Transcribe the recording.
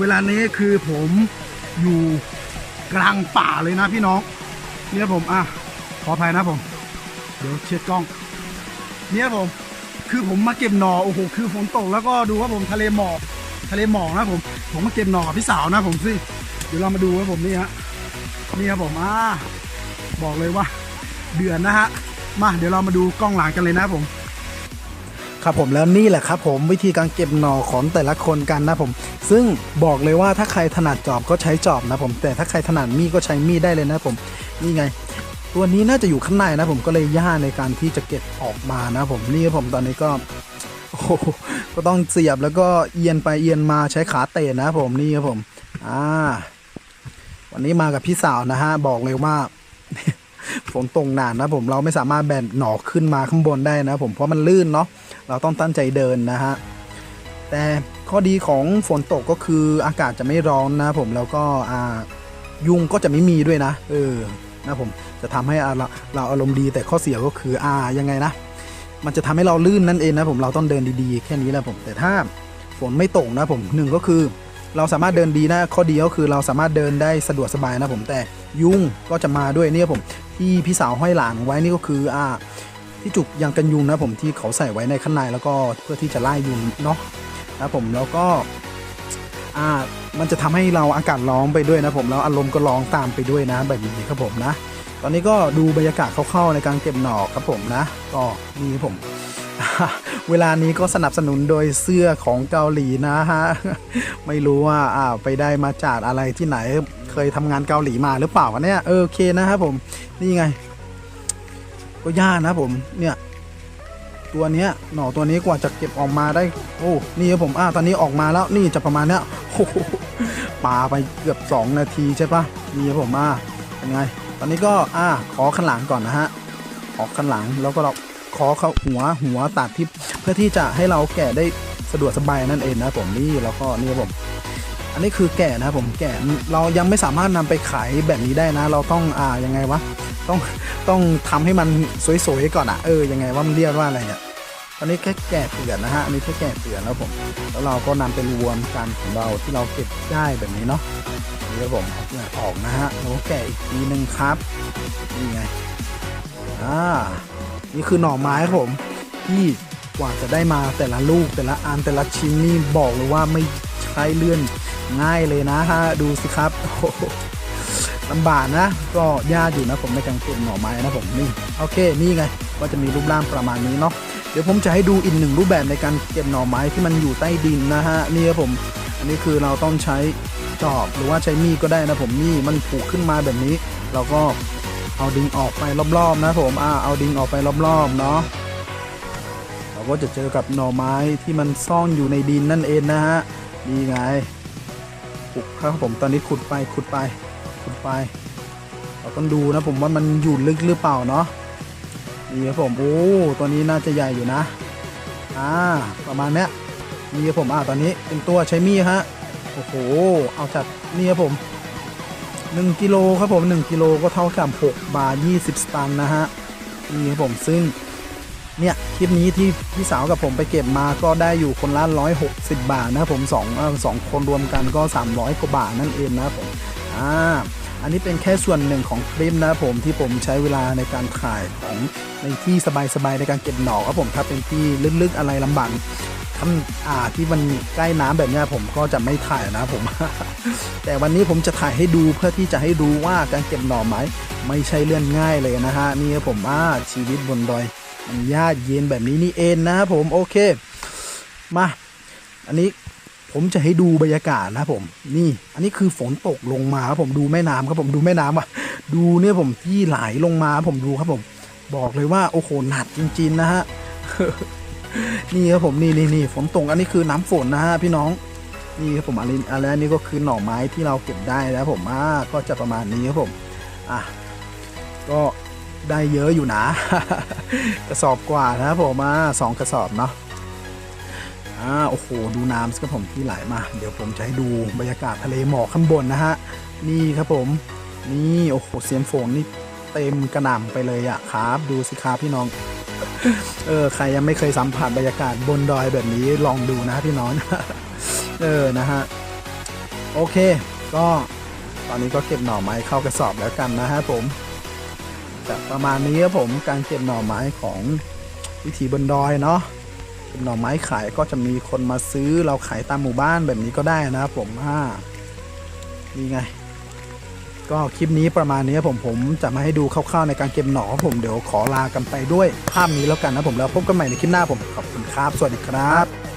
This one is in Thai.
เวลานี้คือผมอยู่กลางป่าเลยนะพี่น้องเนี่ยผมอะขออภัยนะผม เดี๋ยวเช็ดกล้อง เนี่ยผมคือผมมาเก็บหน่อโอ้โหคือฝนตกแล้วก็ดูว่าผมทะเลหมอกทะเลหมอกนะผมผมมาเก็บหน่อพี่สาวนะผมสิเดี๋ยวเรามาดูว่าผมนี่ฮะนี่ครับผมอ่าบอกเลยว่าเดือนนะฮะมาเดี๋ยวเรามาดูกล้องหลังกันเลยนะผม ครับผมแล้วนี่แหละครับผมวิธีการเก็บหน่อของแต่ละคนกันนะผม ซึ่งบอกเลยว่าถ้าใครถนัดจอบก็ใช้จอบนะผม แต่ถ้าใครถนัดมีดก็ใช้มีดได้เลยนะผม นี่ไง ตัวนี้น่าจะอยู่ข้างในนะผมก็เลยย่าในการที่จะเก็บออกมานะผมนี่ครับผมตอนนี้ก็โอ้ก็ต้องเสียบแล้วก็เอียนไปเอียนมาใช้ขาเตะนะผมนี่ครับผมอ่าวันนี้มากับพี่สาวนะฮะบอกเลยว่า ฝนตกหนานนะผมเราไม่สามารถแบนหน่อขึ้นมาข้างบนได้นะผมเพราะมันลื่นเนาะเราต้องตั้งใจเดินนะฮะแต่ข้อดีของฝนตกก็คืออากาศจะไม่ร้อนนะผมแล้วก็อ่ายุงก็จะไม่มีด้วยนะ เออนะผมจะทำให้เราเราอารมณ์ดีแต่ข้อเสียก็คืออ่ายังไงนะ มันจะทำให้เราลื่นนั่นเองนะผมเราต้องเดินดีๆ แค่นี้แหละผมแต่ถ้าฝนไม่ตกนะผมหนึ่งก็คือ เราสามารถเดินดีนะข้อดีก็คือเราสามารถเดินได้สะดวกสบายนะผมแต่ยุงก็จะมาด้วยเนี่ยผมที่พี่สาวห้อยหลานไว้นี่ก็คืออ่าที่จุกยางกันยุงนะผมที่เขาใส่ไว้ในข้างในแล้วก็เพื่อที่จะไล่ยุงเนาะนะผมแล้วก็อ่ามันจะทำให้เราอากาศร้อนไปด้วยนะผมแล้วอารมณ์ก็ร้อนตามไปด้วยนะแบบนี้ครับผมนะ ตอนนี้ก็ดูบรรยากาศคร่าวๆในการเก็บหน่อครับผมนะ ก็นี่ผม เวลานี้ก็สนับสนุนโดยเสื้อของเกาหลีนะฮะ ไม่รู้ว่าอ่าไปได้มาจากอะไรที่ไหน เคยทำงานเกาหลีมาหรือเปล่าวะเนี่ยเออโอเคนะครับผม นี่ไง ก็ยากนะผม เนี่ย ตัวเนี้ยหน่อตัวนี้กว่าจะเก็บออกมาได้ โอ้ นี่ครับผมอ่าตอนนี้ออกมาแล้ว นี่จะประมาณเนี้ยโอ้โหปาไปเกือบ 2 นาทีใช่ปะนี่ครับผมอ่าเป็นไง ตอนนี้ก็อ่าขอข้างหลังก่อนนะฮะขอข้างหลังแล้วก็เรา ขอเขาหัวหัวตัดที่เพื่อที่จะให้เราแกะได้สะดวกสบายนั่นเองนะผมนี่แล้วก็นี่ครับผม อันนี้คือแกะนะผมแกะเรายังไม่สามารถนำไปขายแบบนี้ได้นะ เราต้องอ่ายังไงวะต้องต้องทำให้มันสวยๆก่อนอะเออยังไงว่ามันเรียกว่าอะไรเนี่ยตอนนี้แค่แกะเปลือกนะฮะอันนี้แค่แกะเปลือกแล้วผม แล้วเราก็นำไปรวมกันของเราที่เราเก็บได้แบบนี้เนาะนี่ครับผมเอาเปลือกอกนะฮะแล้วแกะอีกทีหนึ่งครับนี่ไงอ่า นี่คือหน่อไม้ครับผมที่กว่าจะได้มาแต่ละลูกแต่ละอันแต่ละชิ้นนี่บอกเลยว่าไม่ใช้เลื่อนง่ายเลยนะฮะดูสิครับลำบากนะ ก็ยากอยู่นะผมในการเก็บหน่อไม้นะผมนี่โอเคนี่ไงก็จะมีรูปร่างประมาณนี้เนาะเดี๋ยวผมจะให้ดูอีกหนึ่งรูปแบบในการเก็บหน่อไม้ที่มันอยู่ใต้ดินนะฮะนี่ครับผม อันนี้คือเราต้องใช้จอบหรือว่าใช้มีดก็ได้นะผมนี่มันผูกขึ้นมาแบบนี้ เราก็ เอาดินออกไปรอบๆนะผมอ่าเอาดินออกไปรอบๆเนาะเราก็จะเจอกับหน่อไม้ที่มันซ่อนอยู่ในดินนั่นเองนะฮะนี่ไงขุดครับผมตอนนี้ขุดไปขุดไปขุดไป เราต้องดูนะผมว่ามันอยู่ลึกหรือเปล่าเนาะนี่ครับผมโอ้ตัวนี้น่าจะใหญ่อยู่นะอ่าประมาณเนี้ยนี่ครับผมอ่าตอนนี้เป็นตัวใช้มีดฮะโอ้โหเอาจากนี่ครับผม 1กิโลครับผม1กิโลก็เท่ากับ 6 บาท 20 สตางค์นะฮะนี่ครับผมซึ่งเนี่ยคลิปนี้ที่พี่สาวกับผมไปเก็บมาก็ได้อยู่คนละ160 บาทนะครับผมสองเอ่อสองคนรวมกันก็ 300 กว่าบาทนั่นเองนะครับผมอ่าอันนี้เป็นแค่ส่วนหนึ่งของคลิปนะผมที่ผมใช้เวลาในการถ่ายของในที่สบายๆในการเก็บหน่อครับผมถ้าเป็นที่ลึกๆอะไรลำบาก ทำอ่าที่มันใกล้น้ำแบบนี้ผมก็จะไม่ถ่ายนะผม แต่วันนี้ผมจะถ่ายให้ดูเพื่อที่จะให้ดูว่าการเก็บหน่อไม้ไม่ใช่เรื่องง่ายเลยนะฮะนี่ครับผมอ่าชีวิตบนดอยมันยากเย็นแบบนี้นี่เองนะครับผมโอเคมาอันนี้ผมจะให้ดูบรรยากาศนะผม นี่ อันนี้คือฝนตกลงมาครับผมดูแม่น้ำครับผมดูแม่น้ำอะ ดูเนี่ยผมที่ไหลลงมาผมดูครับผม บอกเลยว่าโอ้โหหนักจริงๆนะฮะ นี่ครับผมนี่นี่นี่ฝนตกอันนี้คือน้ำฝนนะฮะพี่น้องนี่ครับผมอันนี้อันนี้ก็คือหน่อไม้ที่เราเก็บได้นะครับผมอ่าก็จะประมาณนี้ครับผมอะก็ได้เยอะอยู่นะกระสอบกว่านะครับผมอ่าสองกระสอบเนาะอ่าโอ้โหดูน้ำครับผมที่ไหลมา เดี๋ยวผมจะให้ดูบรรยากาศทะเลหมอกข้างบนนะฮะนี่ครับผมนี่โอ้โหเสียงฝนนี่เต็มกระหน่ำไปเลยอะครับ ดูสิครับพี่น้อง เออใครยังไม่เคยสัมผัสบรรยากาศบนดอยแบบนี้ลองดูนะพี่น้องเออนะฮะโอเค ก็ตอนนี้ก็เก็บหน่อไม้เข้ากระสอบแล้วกันนะฮะผมจะประมาณนี้ครับผมการเก็บหน่อไม้ของวิถีบนดอยเนาะเก็บหน่อไม้ขายก็จะมีคนมาซื้อเราขายตามหมู่บ้านแบบนี้ก็ได้นะครับผมอ่านี่ไง ก็คลิปนี้ประมาณนี้ผมผมจะมาให้ดูคร่าวๆในการเก็บหนอผมเดี๋ยวขอลากันไปด้วยภาพนี้แล้วกันนะผมแล้วพบกันใหม่ในคลิปหน้าผมขอบคุณครับ สวัสดีครับ